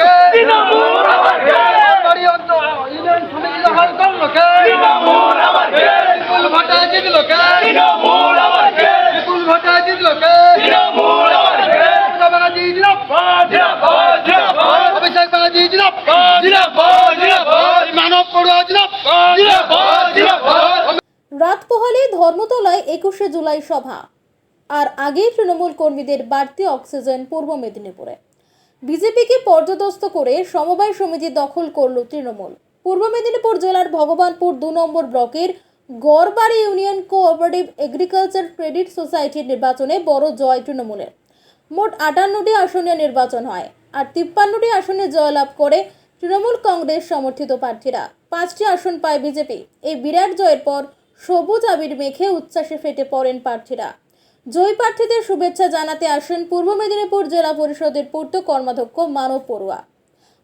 কে? Union সমিতি দখল করল কে? বিপুল ভোটে জিতলো? বিপুল ভোটে জিতলো ব্যানার্জি অভিষেক ব্যানার্জি মানব পড়ুয়া জিন্দাবাদ। রাত পোহালে ধর্মতলায় একুশে জুলাই সভা। আর আগেই তৃণমূল কর্মীদের বাড়তি অক্সিজেন পূর্ব মেদিনীপুরে। বিজেপিকে পর্যদস্ত করে সমবায় সমিতি দখল করল তৃণমূল। পূর্ব মেদিনীপুর জেলার ভগবানপুর দু নম্বর ব্লকের Garbari union cooperative agriculture credit সোসাইটির নির্বাচনে বড় জয় তৃণমূলের। মোট আটান্নটি আসনে নির্বাচন হয় আর তিপ্পান্নটি আসনে জয়লাভ করে তৃণমূল কংগ্রেস সমর্থিত প্রার্থীরা। পাঁচটি আসন পায় বিজেপি। এই বিরাট জয়ের পর সবুজ আবির মেখে উচ্ছ্বাসে ফেটে পড়েন প্রার্থীরা। জয়ী প্রার্থীদের শুভেচ্ছা জানাতে আসেন পূর্ব মেদিনীপুর জেলা পরিষদের পূর্ত কর্মাধ্যক্ষ মানব পড়ুয়া।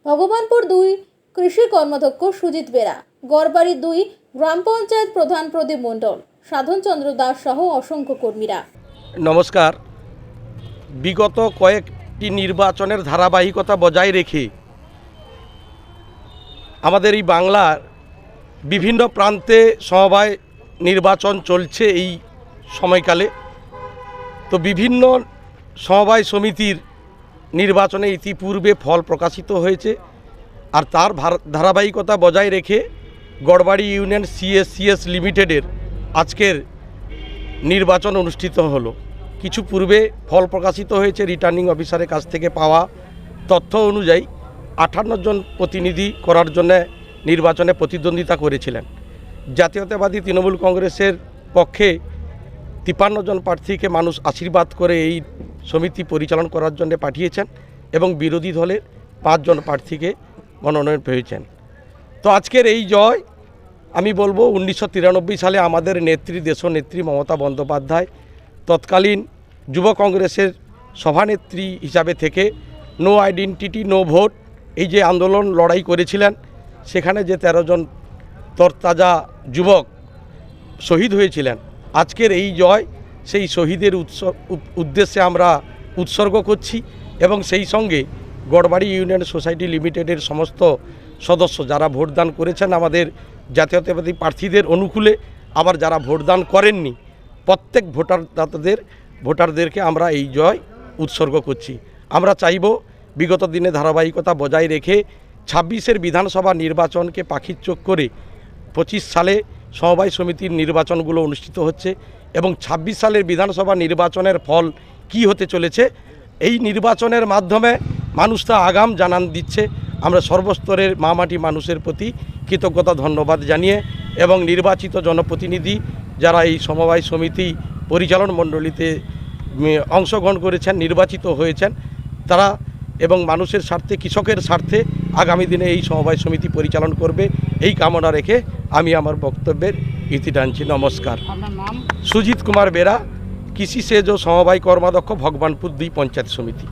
ভগবানপুর দুই কৃষি কর্মাধ্যক্ষ সুজিত বেরা, গড়বাড়ি দুই গ্রাম পঞ্চায়েত প্রধান প্রদীপ মণ্ডল, সাধনচন্দ্র দাস সহ অসংখ্য কর্মীরা। নমস্কার। বিগত কয়েকটি নির্বাচনের ধারাবাহিকতা বজায় রেখে আমাদের এই বাংলার বিভিন্ন প্রান্তে সমবায় নির্বাচন চলছে এই সময়কালে। তো বিভিন্ন সমবায় সমিতির নির্বাচনে ইতিপূর্বে ফল প্রকাশিত হয়েছে আর তার ধারাবাহিকতা বজায় রেখে গড়বাড়ি ইউনিয়ন সিএসসিএস লিমিটেডের আজকের নির্বাচন অনুষ্ঠিত হলো। কিছু পূর্বে ফল প্রকাশিত হয়েছে রিটার্নিং অফিসারের কাছ থেকে পাওয়া তথ্য অনুযায়ী আঠান্ন জন প্রতিনিধি করার জন্য নির্বাচনে প্রতিদ্বন্দ্বিতা করেছিলেন। জাতীয়তাবাদী তৃণমূল কংগ্রেসের পক্ষে তিপান্ন জন প্রার্থীকে মানুষ আশীর্বাদ করে এই সমিতি পরিচালন করার জন্য পাঠিয়েছেন এবং বিরোধী দলের পাঁচজন প্রার্থীকে মনোনয়ন পেয়েছেন। তো আজকের এই জয়, আমি বলব উনিশশো তিরানব্বই সালে আমাদের নেত্রী, দেশনেত্রী মমতা বন্দ্যোপাধ্যায় তৎকালীন যুব কংগ্রেসের সভানেত্রী হিসাবে থেকে নো আইডেন্টিটি, নো ভোট এই যে আন্দোলন লড়াই করেছিলেন, সেখানে যে তেরো জন তরতাজা যুবক শহীদ হয়েছিলেন আজকের এই জয়, সেই শহীদের উৎস উদ্দেশ্যে আমরা উৎসর্গ করছি এবং সেই সঙ্গে গড়বাড়ি ইউনিয়ন সোসাইটি লিমিটেডের সমস্ত সদস্য যারা ভোটদান করেছেন আমাদের জাতীয়তাবাদী প্রার্থীদের অনুকূলে, আবার যারা ভোটদান করেননি, প্রত্যেক ভোটারদাতাদের, ভোটারদেরকে আমরা এই জয় উৎসর্গ করছি। আমরা চাইব বিগত দিনে ধারাবাহিকতা বজায় রেখে ছাব্বিশের বিধানসভা নির্বাচনকে পাখির চোখ করে পঁচিশ সালে সমবায় সমিতির নির্বাচনগুলো অনুষ্ঠিত হচ্ছে এবং ২৬ সালের বিধানসভা নির্বাচনের ফল কি হতে চলেছে, এই নির্বাচনের মাধ্যমে মানুষ তা আগাম জানান দিচ্ছে। আমরা সর্বস্তরের মামাটি মানুষের প্রতি কৃতজ্ঞতা, ধন্যবাদ জানিয়ে এবং নির্বাচিত জনপ্রতিনিধি যারা এই সমবায় সমিতি পরিচালন মণ্ডলীতে অংশগ্রহণ করেছেন, নির্বাচিত হয়েছেন, তারা এবং মানুষের স্বার্থে, কৃষকের স্বার্থে আগামী দিনে এই সমবায় সমিতি পরিচালন করবে। এই কামনা রেখে আমি আমার বক্তব্যের ইতি টানছি। নমস্কার। সুজিত কুমার বেরা কৃষি সেজ ও সমবায় কর্মাধ্যক্ষ ভগবানপুর দুই পঞ্চায়েত সমিতি।